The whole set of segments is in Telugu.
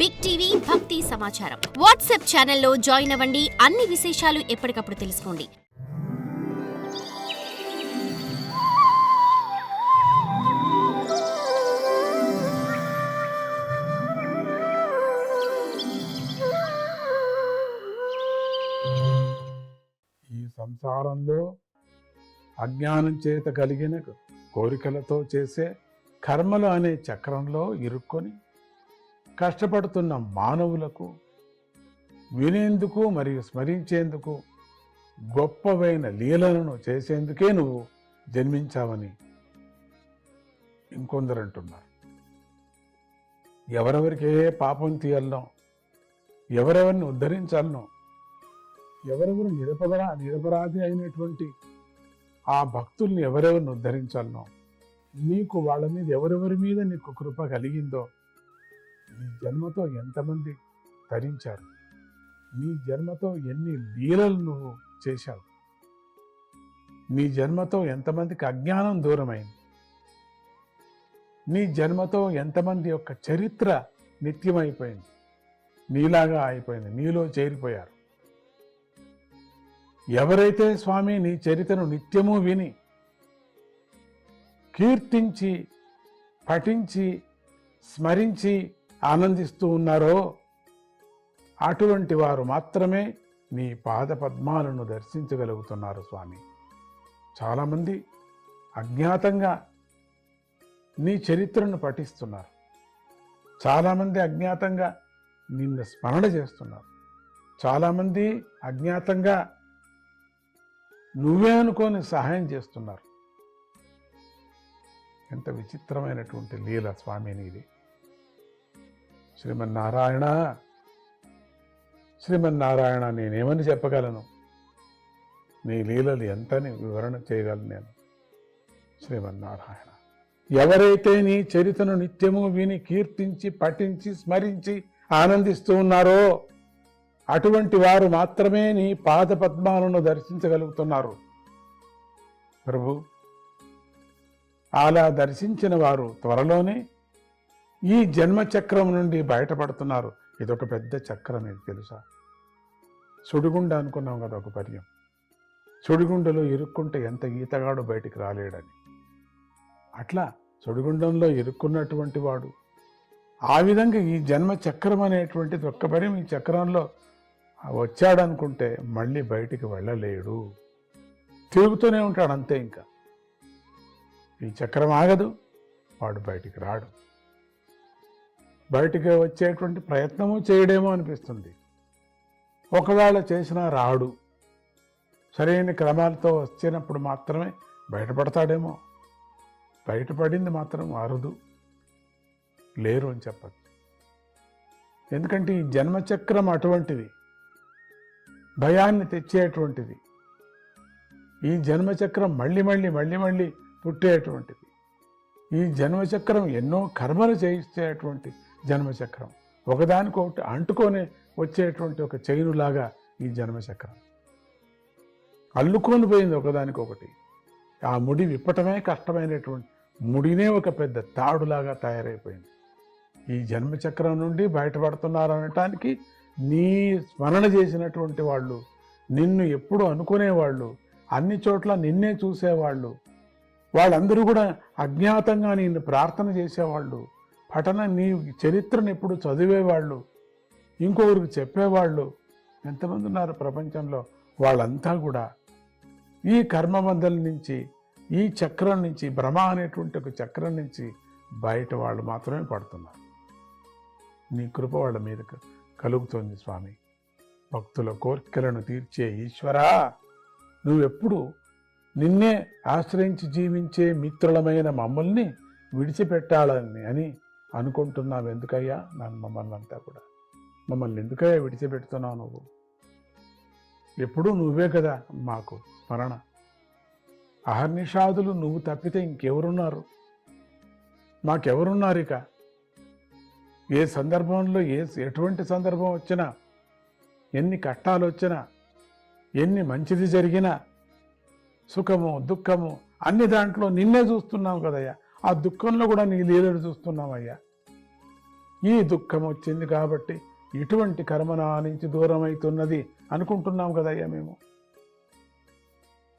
బిగ్ టీవీ భక్తి సమాచారం వాట్సాప్ ఛానల్లో జాయిన్ అవ్వండి. అన్ని విశేషాలు ఎప్పటికప్పుడు తెలుసుకోండి. ఈ సంసారంలో అజ్ఞానం చేత కలిగిన కోరికలతో చేసే కర్మలు అనే చక్రంలో ఇరుక్కొని కష్టపడుతున్న మానవులకు వినేందుకు మరియు స్మరించేందుకు గొప్పవైన లీలలను చేసేందుకే నువ్వు జన్మించావని ఇంకొందరు అంటున్నారు. ఎవరెవరికి ఏ పాపం తీయాలనో ఎవరెవరిని ఉద్ధరించాలనో ఎవరెవరు నిరపరా నిరపరాధి అయినటువంటి ఆ భక్తుల్ని ఎవరెవరిని ఉద్ధరించాలనో నీకు వాళ్ళ మీద ఎవరెవరి మీద నీకు కృప కలిగిందో నీ జన్మతో ఎంతమంది తరించారు? నీ జన్మతో ఎన్ని లీలలు నువ్వు చేశావు? నీ జన్మతో ఎంతమందికి అజ్ఞానం దూరమైంది? నీ జన్మతో ఎంతమంది యొక్క చరిత్ర నిత్యమైపోయింది? నీలాగా అయిపోయింది నీలో చేరిపోయారు. ఎవరైతే స్వామి నీ చరిత్రను నిత్యము విని కీర్తించి పఠించి స్మరించి ఆనందిస్తూ ఉన్నారో అటువంటి వారు మాత్రమే నీ పాద పద్మాలను దర్శించగలుగుతున్నారు స్వామి. చాలామంది అజ్ఞాతంగా నీ చరిత్రను పఠిస్తున్నారు. చాలామంది అజ్ఞాతంగా నిన్ను స్మరణ చేస్తున్నారు. చాలామంది అజ్ఞాతంగా నువ్వే అనుకొని సహాయం చేస్తున్నారు. ఎంత విచిత్రమైనటువంటి లీల స్వామి నీది. శ్రీమన్నారాయణ శ్రీమన్నారాయణ నేనేమని చెప్పగలను? నీ లీలలు ఎంతని వివరణ చేయగలను నేను? శ్రీమన్నారాయణ ఎవరైతే నీ చరిత్రను నిత్యము విని కీర్తించి పఠించి స్మరించి ఆనందిస్తూ ఉన్నారో అటువంటి వారు మాత్రమే నీ పాద పద్మాలను దర్శించగలుగుతున్నారు. ప్రభు అలా దర్శించిన వారు త్వరలోనే ఈ జన్మ చక్రం నుండి బయటపడుతున్నారు. ఇదొక పెద్ద చక్రం ఇది తెలుసా? సుడిగుండ అనుకున్నాం కదా ఒక పర్యం. సుడిగుండలో ఇరుక్కుంటే ఎంత ఈతగాడు బయటికి రాలేడని. అట్లా సుడిగుండంలో ఇరుక్కున్నటువంటి వాడు. ఆ విధంగా ఈ జన్మ చక్రం అనేటువంటిది ఒక్క పర్యం ఈ చక్రంలో వచ్చాడనుకుంటే మళ్ళీ బయటికి వెళ్ళలేడు. తిరుగుతూనే ఉంటాడు అంతే ఇంకా. ఈ చక్రం ఆగదు. వాడు బయటికి రాడు. బయటికి వచ్చేటువంటి ప్రయత్నము చేయడేమో అనిపిస్తుంది. ఒకవేళ చేసినా రాడు. సరైన క్రమాలతో వచ్చినప్పుడు మాత్రమే బయటపడతాడేమో. బయటపడింది మాత్రం అరుదు. లేరు అని చెప్పచ్చు. ఎందుకంటే ఈ జన్మచక్రం అటువంటిది. భయాన్ని తెచ్చేటువంటిది. ఈ జన్మచక్రం మళ్ళీ మళ్ళీ మళ్ళీ మళ్ళీ పుట్టేటువంటిది. ఈ జన్మచక్రం ఎన్నో కర్మలు చేయిస్తేటువంటి జన్మచక్రం. ఒకదానికొకటి అంటుకొని వచ్చేటువంటి ఒక చైనులాగా ఈ జన్మచక్రం. అల్లుకొని పోయింది ఒకదానికొకటి. ఆ ముడి విప్పటమే కష్టమైనటువంటి ముడినే ఒక పెద్ద తాడులాగా తయారైపోయింది. ఈ జన్మచక్రం నుండి బయటపడుతున్నారు అనటానికి నీ స్మరణ చేసినటువంటి వాళ్ళు నిన్ను ఎప్పుడు అనుకునేవాళ్ళు అన్ని చోట్ల నిన్నే చూసేవాళ్ళు వాళ్ళందరూ కూడా అజ్ఞాతంగా నిన్ను ప్రార్థన చేసేవాళ్ళు పఠనం నీ చరిత్రను ఎప్పుడు చదివేవాళ్ళు ఇంకొకరికి చెప్పేవాళ్ళు ఎంతమంది ఉన్నారు ప్రపంచంలో? వాళ్ళంతా కూడా ఈ కర్మబంధల నుంచి ఈ చక్రం నుంచి భ్రమ అనేటువంటి ఒక చక్రం నుంచి బయట వాళ్ళు మాత్రమే పడుతున్నారు. నీ కృప వాళ్ళ మీద కలుగుతోంది స్వామి. భక్తుల కోరికలను తీర్చే ఈశ్వరా నువ్వెప్పుడు నిన్నే ఆశ్రయించి జీవించే మిత్రులమైన మమ్మల్ని విడిచిపెట్టాలని అని అనుకుంటున్నావు ఎందుకయ్యా? నన్ను మమ్మల్ని అంతా కూడా. మమ్మల్ని ఎందుకయ్యా విడిచిపెడుతున్నావు నువ్వు? ఎప్పుడూ నువ్వే కదా మాకు స్మరణ. అహర్నిషాదులు నువ్వు తప్పితే ఇంకెవరున్నారు? మాకెవరున్నారు ఇక? ఏ సందర్భంలో ఏ ఎటువంటి సందర్భం వచ్చినా ఎన్ని కష్టాలు వచ్చినా ఎన్ని మంచిది జరిగినా సుఖము దుఃఖము అన్ని దాంట్లో నిన్నే చూస్తున్నాం కదయ్యా. ఆ దుఃఖంలో కూడా నీ లీలలు చూస్తున్నామయ్యా ఈ దుఃఖం వచ్చింది కాబట్టి ఇటువంటి కర్మ నా నుంచి దూరమవుతున్నది అనుకుంటున్నాం కదయ్యా మేము.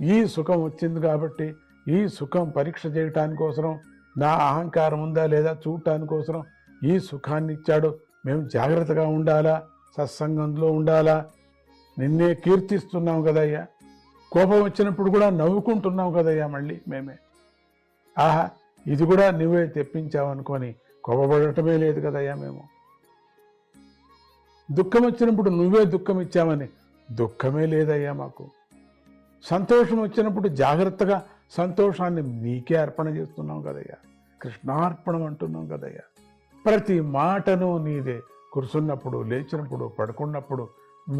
ఈ సుఖం వచ్చింది కాబట్టి ఈ సుఖం పరీక్ష చేయటానికోసరం నా అహంకారం ఉందా లేదా చూడటానికోసరం ఈ సుఖాన్ని ఇచ్చాడు. మేము జాగ్రత్తగా ఉండాలా? సత్సంగంలో ఉండాలా? నిన్నే కీర్తిస్తున్నాం కదయ్యా. కోపం వచ్చినప్పుడు కూడా నవ్వుకుంటున్నాం కదయ్యా మళ్ళీ మేమే. ఆహా ఇది కూడా నువ్వే తెప్పించావనుకొని కోపపడటమే లేదు కదయ్యా మేము. దుఃఖం వచ్చినప్పుడు నువ్వే దుఃఖం ఇచ్చామని దుఃఖమే లేదయ్యా మాకు. సంతోషం వచ్చినప్పుడు జాగ్రత్తగా సంతోషాన్ని నీకే అర్పణ చేస్తున్నాం కదయ్యా. కృష్ణార్పణం అంటున్నాం కదయ్యా. ప్రతి మాటను నీదే కురుసున్నప్పుడు లేచినప్పుడు పడుకున్నప్పుడు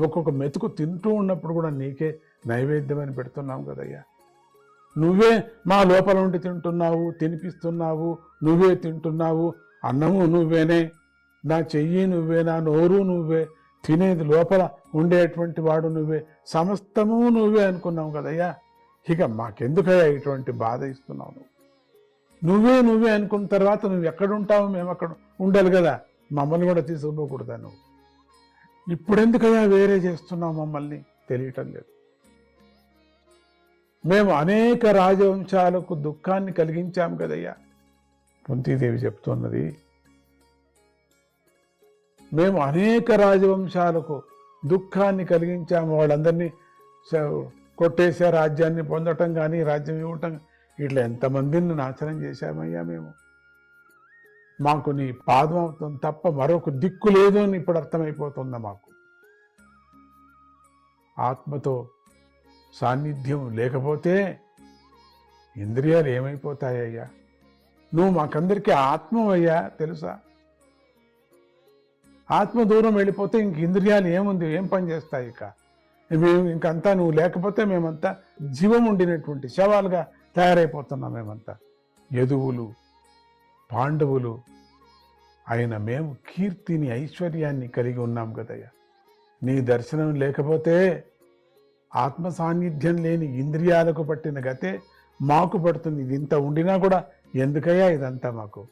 ఒక్కొక్క మెతుకు తింటూ ఉన్నప్పుడు కూడా నీకే నైవేద్యమని పెడుతున్నాం కదయ్యా. నువ్వే మా లోపల ఉండి తింటున్నావు తినిపిస్తున్నావు నువ్వే తింటున్నావు. అన్నము నువ్వేనే నా చెయ్యి నువ్వే నా నోరు నువ్వే తినేది లోపల ఉండేటువంటి వాడు నువ్వే సమస్తము నువ్వే అనుకున్నావు కదయ్యా. ఇక మాకెందుకయ్యా ఇటువంటి బాధ ఇస్తున్నావు నువ్వు? నువ్వే నువ్వే అనుకున్న తర్వాత నువ్వు ఎక్కడుంటావు? మేము అక్కడ ఉండాలి కదా. మమ్మల్ని కూడా తీసుకుపోకూడదా నువ్వు? ఇప్పుడెందుకయ్యా వేరే చేస్తున్నావు మమ్మల్ని? తెలియటం లేదు. మేము అనేక రాజవంశాలకు దుఃఖాన్ని కలిగించాం కదయ్యా. కుంతీదేవి చెప్తున్నది మేము అనేక రాజవంశాలకు దుఃఖాన్ని కలిగించాము వాళ్ళందరినీ కొట్టేసే రాజ్యాన్ని పొందటం కానీ రాజ్యం ఇవ్వటం ఇట్లా ఎంతమందిని నాశనం చేశామయ్యా మేము. మాకు నీ పాదం తప్ప మరొక దిక్కు లేదు అని ఇప్పుడు అర్థమైపోతుందా మాకు? ఆత్మతో సాన్నిధ్యం లేకపోతే ఇంద్రియాలు ఏమైపోతాయ్యా? నువ్వు మాకందరికీ ఆత్మవయ్యా తెలుసా? ఆత్మ దూరం వెళ్ళిపోతే ఇంక ఇంద్రియాలు ఏముంది? ఏం పని చేస్తాయి ఇక? మేము ఇంకంతా నువ్వు లేకపోతే మేమంతా జీవం ఉండినటువంటి శవాలుగా తయారైపోతున్నాం మేమంతా. యదువులు పాండవులు అయిన మేము కీర్తిని ఐశ్వర్యాన్ని కలిగి ఉన్నాం కదయ్యా. నీ దర్శనం లేకపోతే ఆత్మ సాన్నిధ్యం లేని ఇంద్రియాలకు పట్టిన గతే మాకు పడుతుంది. ఇది ఇంత ఉండినా కూడా ఎందుకయ్యా ఇదంతా మాకు?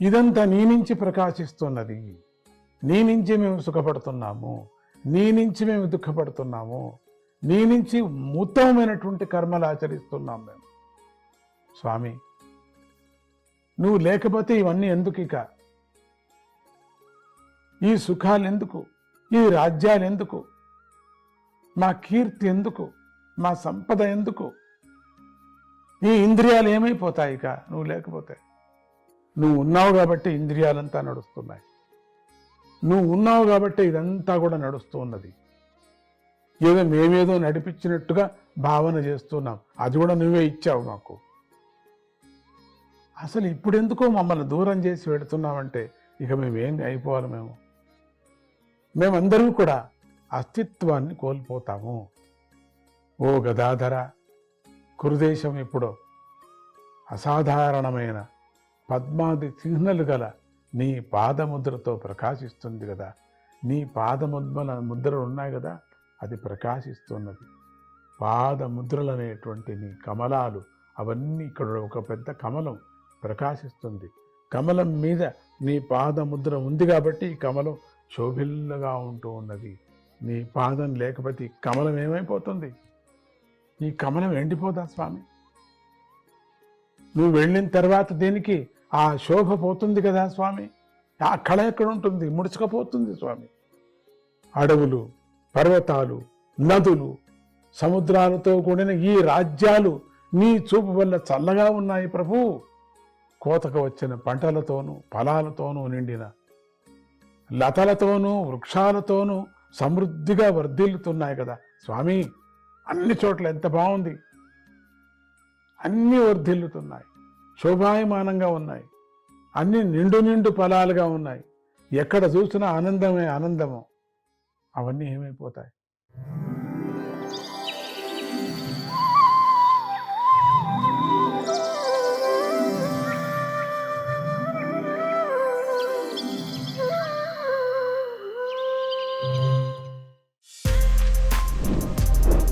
ఇదంతా నీ నుంచి ప్రకాశిస్తున్నది. నీ నుంచి మేము సుఖపడుతున్నాము. నీ నుంచి మేము దుఃఖపడుతున్నాము. నీ నుంచి ఉత్తమమైనటువంటి కర్మలు ఆచరిస్తున్నాం మేము. స్వామి నువ్వు లేకపోతే ఇవన్నీ ఎందుకు ఇక? ఈ సుఖాలు ఎందుకు ఈ రాజ్యాలు ఎందుకు మా కీర్తి ఎందుకు? మా సంపద ఎందుకు? ఈ ఇంద్రియాలు ఏమైపోతాయి ఇక? నువ్వు లేకపోతే. నువ్వు ఉన్నావు కాబట్టి ఇంద్రియాలంతా నడుస్తున్నాయి. నువ్వు ఉన్నావు కాబట్టి ఇదంతా కూడా నడుస్తూ ఉన్నది. ఏదో మేమేదో నడిపించినట్టుగా భావన చేస్తున్నాం. అది కూడా నువ్వే ఇచ్చావు మాకు. అసలు ఇప్పుడెందుకో మమ్మల్ని దూరం చేసి పెడుతున్నామంటే ఇక మేమేం అయిపోవాలి మేము? మేమందరూ కూడా అస్తిత్వాన్ని కోల్పోతాము. ఓ గదాధర కురుదేశం ఇప్పుడు అసాధారణమైన పద్మాది చిహ్నలు గల నీ పాదముద్రతో ప్రకాశిస్తుంది కదా. నీ పాదముద్మల ముద్రలు ఉన్నాయి కదా అది ప్రకాశిస్తున్నది. పాదముద్రలు అనేటువంటి నీ కమలాలు అవన్నీ ఇక్కడ ఒక పెద్ద కమలం ప్రకాశిస్తుంది. కమలం మీద నీ పాదముద్ర ఉంది కాబట్టి ఈ కమలం శోభిల్లగా ఉంటూ ఉన్నది. నీ పాదం లేకపోతే ఈ కమలం ఏమైపోతుంది? ఈ కమలం ఎండిపోదా స్వామి? నువ్వు వెళ్ళిన తర్వాత దీనికి ఆ శోభ పోతుంది కదా స్వామి? ఆ కళ ఎక్కడ ఉంటుంది? ముడుచుకపోతుంది స్వామి. అడవులు పర్వతాలు నదులు సముద్రాలతో కూడిన ఈ రాజ్యాలు నీ చూపు వల్ల చల్లగా ఉన్నాయి ప్రభు. కోతకు వచ్చిన పంటలతోనూ ఫలాలతోనూ నిండిన లతలతోనూ వృక్షాలతోనూ సమృద్ధిగా వర్ధిల్లుతున్నాయి కదా. స్వామి అన్ని చోట్ల ఎంత బాగుంది. అన్నీ వర్ధిల్లుతున్నాయి. శోభాయమానంగా ఉన్నాయి. అన్ని నిండు నిండు ఫలాలుగా ఉన్నాయి. ఎక్కడ చూసినా ఆనందమే ఆనందము. అవన్నీ ఏమైపోతాయి?